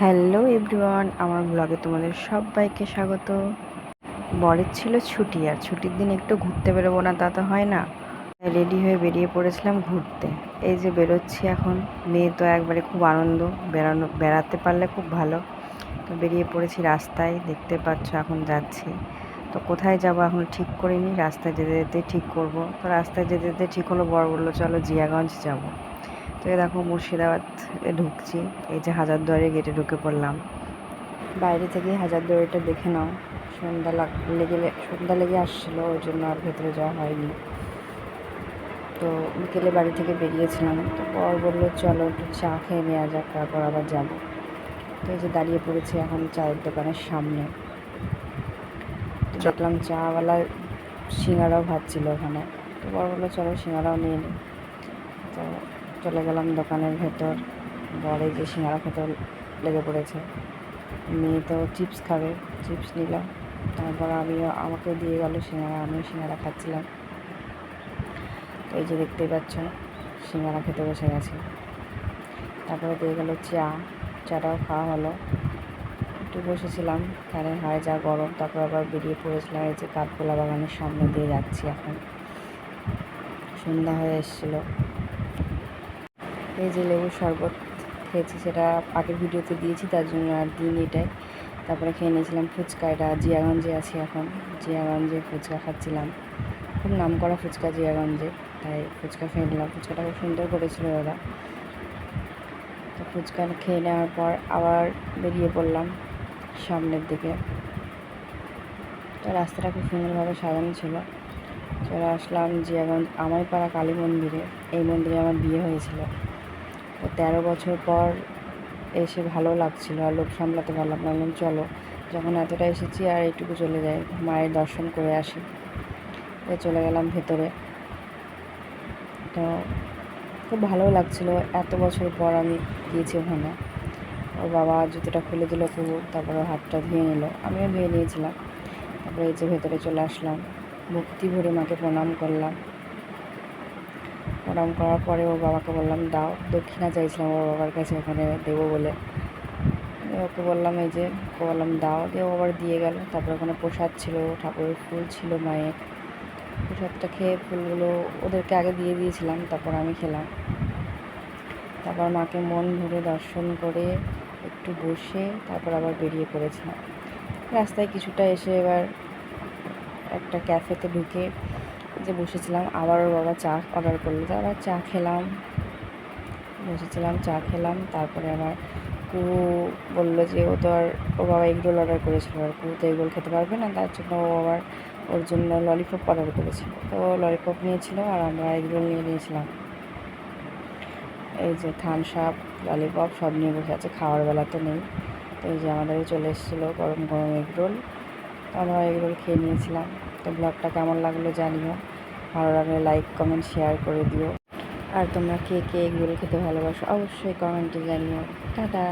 Hello everyone, আমার ব্লগে তোমাদের সবাইকে স্বাগত। বরের ছিল ছুটি, আর ছুটির দিন একটু ঘুরতে বেরোবো না, তা তো হয় না। রেডি হয়ে বেরিয়ে পড়েছিলাম ঘুরতে। এই যে বেরোচ্ছি এখন। মেয়ে তো একবারে খুব আনন্দ বেড়ানো বেড়াতে পারলে খুব ভালো। তো বেরিয়ে পড়েছি রাস্তায়, দেখতে পাচ্ছ এখন যাচ্ছি। তো কোথায় যাব এখন ঠিক করিনি, রাস্তায় যেতে যেতে ঠিক করব। তো রাস্তায় যেতে যেতে ঠিক হলো, বর বলল, চলো জিয়াগঞ্জ যাব। তো এই দেখো মুর্শিদাবাদ ঢুকছি। এই যে হাজারদুয়ারি গেটে ঢুকে পড়লাম। বাইরে থেকে হাজারদুয়ারিটা দেখে নাও। সন্ধ্যা লাগ লেগে সন্ধ্যা লেগে আসছিল ওই জন্য আর ভেতরে যাওয়া হয়নি। তো বিকেলে বাড়ি থেকে বেরিয়েছিলাম। তো পর বলল চলো একটু চা খেয়ে নেওয়া যাক তারপর আবার যাব। তো এই যে দাঁড়িয়ে পড়েছি এখন চায়ের দোকানের সামনে। তো দেখলাম চাওয়ালা সিঙ্গারাও ভাজছিল ওখানে। তো বর বলল চলো সিঙ্গারাও নিয়ে নিই তো চলে গেলাম দোকানের ভেতর। বড় যে সিঙ্গারা খেতে লেগে পড়েছে। মেয়ে তো চিপস খাবে, চিপস নিলাম তারপর আমিও, আমাকে দিয়ে গেল সিঙ্গারা, আমিও সিঙ্গারা খাচ্ছিলাম। তো এই যে দেখতেই পাচ্ছ, সিঙ্গারা খেতে বসে গেছে। তারপরে দিয়ে গেল চা, চাটাও খাওয়া হলো। একটু বসেছিলাম ফ্যানের হয় যা গরম, তারপর আবার বেরিয়ে পড়েছিলাম এই যে কাঠগোলা বাগানের সামনে দিয়ে যাচ্ছি এখন। সন্ধ্যা হয়ে এসেছিল। এই যে লেবুর শরবত খেয়েছি, সেটা আগের ভিডিওতে দিয়েছি, তার জন্য আর দিন এটাই। তারপরে খেয়ে নিয়েছিলাম ফুচকা, এটা জিয়াগঞ্জে আছি এখন। জিয়াগঞ্জে ফুচকা খাচ্ছিলাম। খুব নাম করা ফুচকা জিয়াগঞ্জে, তাই ফুচকা খেয়ে নিলাম। ফুচকাটা খুব সুন্দর করেছিল ওরা তো ফুচকা খেয়ে নেওয়ার পর আবার বেরিয়ে পড়লাম সামনের দিকে। তো রাস্তাটা খুব সুন্দরভাবে সাজানো ছিল। চলে আসলাম জিয়াগঞ্জ আমাইপাড়া কালী মন্দিরে। এই মন্দিরে আমার বিয়ে হয়েছিল। তেরো বছর পর এসে ভালো লাগছিল আর লোক সামলাতে পারলাম বললাম, চলো। যখন এতটা এসেছি আর এইটুকু চলে যাই, মায়ের দর্শন করে আসি। চলে গেলাম ভেতরে। তো খুব ভালো লাগছিল, এত বছর পর আমি গিয়েছি ওখানে। ওর বাবা জুতোটা খুলে দিল খুব তারপরে হাতটা ধুয়ে নিল। আমিও ধুয়ে নিয়েছিলাম। তারপরে এই যে ভেতরে চলে আসলাম। ভক্তি ভরে মাকে প্রণাম করলাম। প্রণাম করার পরে ওর বাবাকে বললাম, দাও, দক্ষিণা চাইছিলাম ওর বাবার কাছে ওখানে দেবো বলে। ওকে বললাম, এই যে, ওকে বললাম, দাও। দিয়ে আবার দিয়ে গেল। তারপরে ওখানে প্রসাদ ছিল, ঠাকুরের ফুল ছিল মায়ের। প্রসাদটা খেয়ে ফুলগুলো ওদেরকে আগে দিয়ে দিয়েছিলাম, তারপর আমি খেলাম। তারপর মাকে মন ভরে দর্শন করে একটু বসে তারপর আবার বেরিয়ে পড়েছিলাম। রাস্তায় কিছুটা এসে এবার একটা ক্যাফেতে ঢুকে যে বসেছিলাম আবার ওর বাবা চা অর্ডার করল। তো আবার চা খেলাম, বসেছিলাম, চা খেলাম। তারপরে আবার কুহু বলল যে, ও তো আর ওর বাবা এগরোল অর্ডার করেছিল, আর কুহু তো এগরোল খেতে পারবে না। তার জন্য ও আবার ওর জন্য ললিপপ অর্ডার করেছিল। তো ললিপপ নিয়েছিল আর আমরা এগরোল নিয়ে নিয়েছিলাম। এই যে থামস আপ ললিপপ সব নিয়ে বসে আছে, খাওয়ার বেলা তো নেই। তো এই যে আমাদের চলে এসেছিল গরম গরম এগরোল আমরা এগরোল খেয়ে নিয়েছিলাম। তো ব্লগটা কেমন লাগল জানিও। ভালো লাগলে লাইক কমেন্ট শেয়ার করে দিও। আর তোমরা কে কে এগুলো খেতে ভালোবাসো, অবশ্যই কমেন্টে জানিও। টাটা!